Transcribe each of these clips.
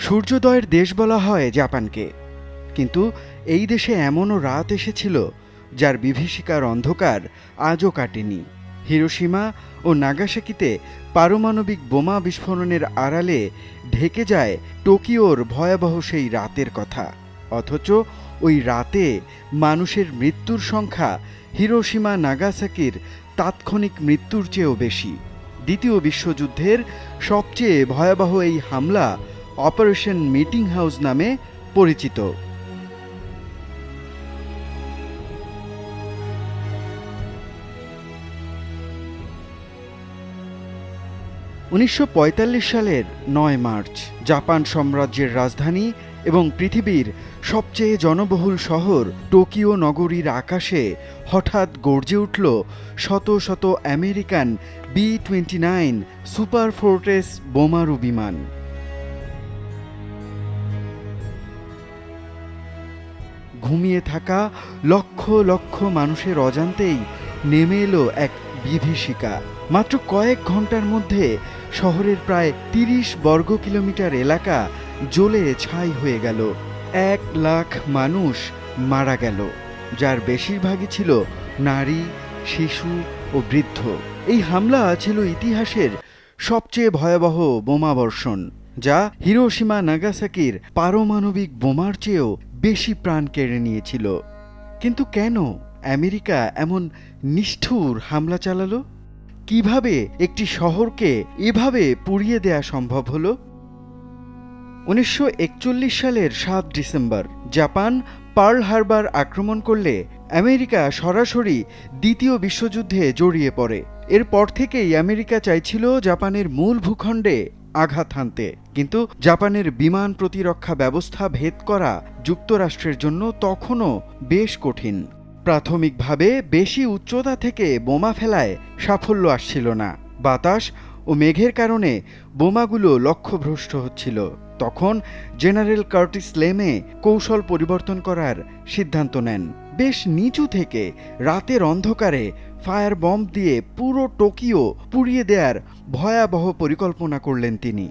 সূর্যোদয়ের দেশ বলা হয় জাপানকে। কিন্তু এই দেশে এমনও রাত এসেছিল যার বিভীষিকার অন্ধকার আজও কাটেনি। হিরোসীমা ও নাগাসাকিতে পারমাণবিক বোমা বিস্ফোরণের আড়ালে ঢেকে যায় টোকিওর ভয়াবহ সেই রাতের কথা। অথচ ওই রাতে মানুষের মৃত্যুর সংখ্যা হিরোসীমা নাগাসাকির তাৎক্ষণিক মৃত্যুর চেয়েও বেশি। দ্বিতীয় বিশ্বযুদ্ধের সবচেয়ে ভয়াবহ এই হামলা অপারেশন মিটিং হাউস নামে পরিচিত। উনিশশো পঁয়তাল্লিশ সালের নয় মার্চ, জাপান সাম্রাজ্যের রাজধানী এবং পৃথিবীর সবচেয়ে জনবহুল শহর টোকিও নগরীর আকাশে হঠাৎ গর্জে উঠল শত শত American B twenty nine super fortress বোমারু বিমান। ঘুমিয়ে থাকা লক্ষ লক্ষ মানুষের অজান্তেই নেমে এলো এক বিভীষিকা মাত্র কয়েক ঘণ্টার মধ্যে শহরের প্রায় তিরিশ বর্গ কিলোমিটার এলাকা জ্বলে ছাই হয়ে গেল। এক লাখ মানুষ মারা গেল, যার বেশিরভাগই ছিল নারী, শিশু ও বৃদ্ধ। এই হামলা ছিল ইতিহাসের সবচেয়ে ভয়াবহ বোমাবর্ষণ, যা হিরোসীমা নাগাসাকির পারমাণবিক বোমার চেয়েও বেশি প্রাণ কেড়ে নিয়েছিল। কিন্তু কেন আমেরিকা এমন নিষ্ঠুর হামলা চালালো? কীভাবে একটি শহরকে এভাবে পুড়িয়ে দেয়া সম্ভব হলো? উনিশশো একচল্লিশ সালের সাত ডিসেম্বর, জাপান পার্ল হারবার আক্রমণ করলে আমেরিকা সরাসরি দ্বিতীয় বিশ্বযুদ্ধে জড়িয়ে পড়ে। এরপর থেকেই আমেরিকা চাইছিল জাপানের মূল ভূখণ্ডে আঘাত হানতে। কিন্তু জাপানের বিমান প্রতিরক্ষা ব্যবস্থা ভেদ করা যুক্তরাষ্ট্রের জন্য তখনও বেশ কঠিন। প্রাথমিকভাবে বেশি উচ্চতা থেকে বোমা ফেলায় সাফল্য আসছিল না। বাতাস ও মেঘের কারণে বোমাগুলো লক্ষ্যভ্রষ্ট হচ্ছিল। তখন জেনারেল কার্টিস লেমে কৌশল পরিবর্তন করার সিদ্ধান্ত নেন। বেশ নিচু থেকে রাতের অন্ধকারে ফায়ার বম্ব দিয়ে পুরো টোকিও পুড়িয়ে দেওয়ার ভয়াবহ পরিকল্পনা করলেন তিনি।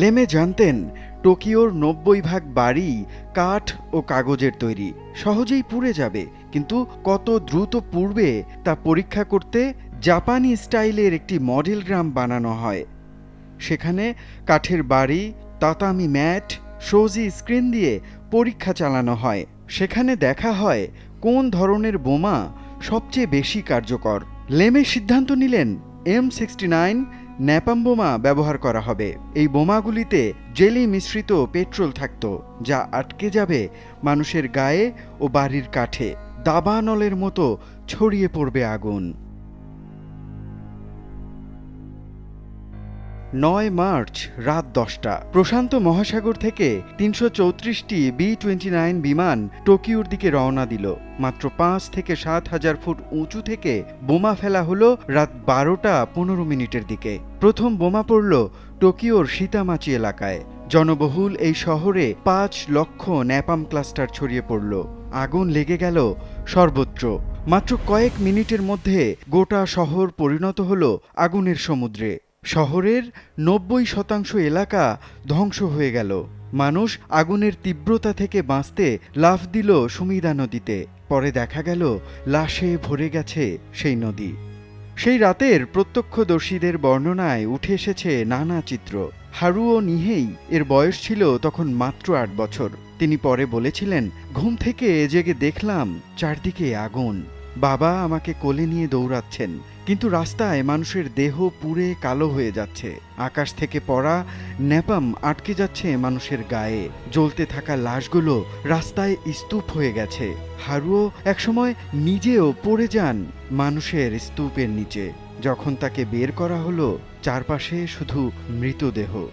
লেমে জানতেন, টোকিওর নব্বই ভাগ বাড়ি কাঠ ও কাগজের তৈরি। সহজেই পুড়ে যাবে, কিন্তু কত দ্রুত পুড়বে তা পরীক্ষা করতে জাপানি স্টাইলের একটি মডেল গ্রাম বানানো হয়। সেখানে কাঠের বাড়ি, তাতামি ম্যাট, সৌজি স্ক্রিন দিয়ে পরীক্ষা চালানো হয়। সেখানে দেখা হয় কোন ধরনের বোমা সবচেয়ে বেশি কার্যকর। লেমে সিদ্ধান্ত নিলেন এম সিক্সটি নাইন ন্যাপাম বোমা ব্যবহার করা হবে। এই বোমাগুলিতে জেলি মিশ্রিত পেট্রোল থাকত, যা আটকে যাবে মানুষের গায়ে ও বাড়ির কাঠে। দাবানলের মতো ছড়িয়ে পড়বে আগুন। নয় মার্চ রাত দশটা। প্রশান্ত মহাসাগর থেকে তিনশো চৌত্রিশটি বি টোয়েন্টি নাইন বিমান টোকিওর দিকে রওনা দিল। মাত্র পাঁচ থেকে সাত হাজার ফুট উঁচু থেকে বোমা ফেলা হলো রাত বারোটা পনেরো মিনিটের দিকে। প্রথম বোমা পড়ল টোকিওর সীতামাচি এলাকায়। জনবহুল এই শহরে পাঁচ লক্ষ ন্যাপাম ক্লাস্টার ছড়িয়ে পড়ল। আগুন লেগে গেল সর্বত্র। মাত্র কয়েক মিনিটের মধ্যে গোটা শহর পরিণত হলো আগুনের সমুদ্রে। শহরের নব্বই শতাংশ এলাকা ধ্বংস হয়ে গেল। মানুষ আগুনের তীব্রতা থেকে বাঁচতে লাফ দিল সুমিদা নদীতে। পরে দেখা গেল লাশে ভরে গেছে সেই নদী। সেই রাতের প্রত্যক্ষদর্শীদের বর্ণনায় উঠে এসেছে নানা চিত্র। হারুও নিহেই এর বয়স ছিল তখন মাত্র আট বছর। তিনি পরে বলেছিলেন, ঘুম থেকে জেগে দেখলাম চারদিকে আগুন। বাবা আমাকে কোলে নিয়ে দৌড়াচ্ছেন। কিন্তু রাস্তায় মানুষের দেহ পুড়ে কালো হয়ে যাচ্ছে। আকাশ থেকে পড়া ন্যাপাম আটকে যাচ্ছে মানুষের গায়ে। জ্বলতে থাকা লাশগুলো রাস্তায় স্তূপ হয়ে গেছে। হারুও একসময় নিজেও পড়ে যান মানুষের স্তূপের নিচে। যখন তাকে বের করা হলো, চারপাশে শুধু মৃতদেহ।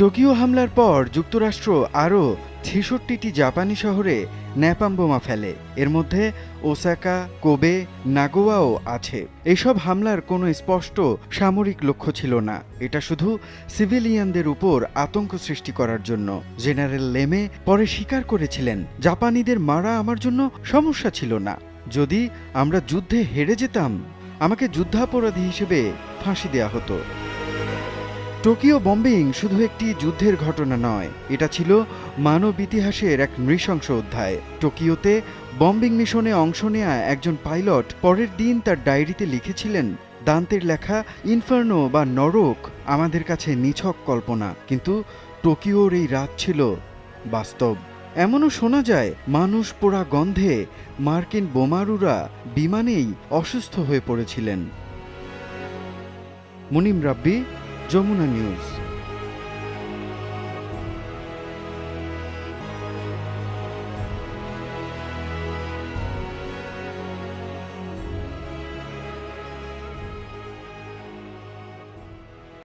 টোকিও হামলার পর যুক্তরাষ্ট্র আরও ছেষট্টিটি জাপানি শহরে ন্যাপাম বোমা ফেলে। এর মধ্যে ওসাকা, কোবে, নাগোয়াও আছে। এসব হামলার কোনো স্পষ্ট সামরিক লক্ষ্য ছিল না। এটা শুধু সিভিলিয়ানদের উপর আতঙ্ক সৃষ্টি করার জন্য। জেনারেল লেমে পরে স্বীকার করেছিলেন, জাপানিদের মারা আমার জন্য সমস্যা ছিল না। যদি আমরা যুদ্ধে হেরে যেতাম, আমাকে যুদ্ধাপরাধী হিসেবে ফাঁসি দেয়া হতো। টোকিও বম্বিং শুধু একটি যুদ্ধের ঘটনা নয়, এটা ছিল মানব ইতিহাসের এক নৃশংস অধ্যায়। টোকিওতে বম্বিং মিশনে অংশ নেয়া একজন পাইলট পরের দিন তার ডায়েরিতে লিখেছিলেন, দান্তের লেখা ইনফার্নো বা নরক আমাদের কাছে নিছক কল্পনা, কিন্তু টোকিওর এই রাত ছিল বাস্তব। এমনও শোনা যায়, মানুষ পোড়া গন্ধে মার্কিন বোমারুরা বিমানেই অসুস্থ হয়ে পড়েছিলেন। মুনিম রাব্বি যমুনা নিউজ।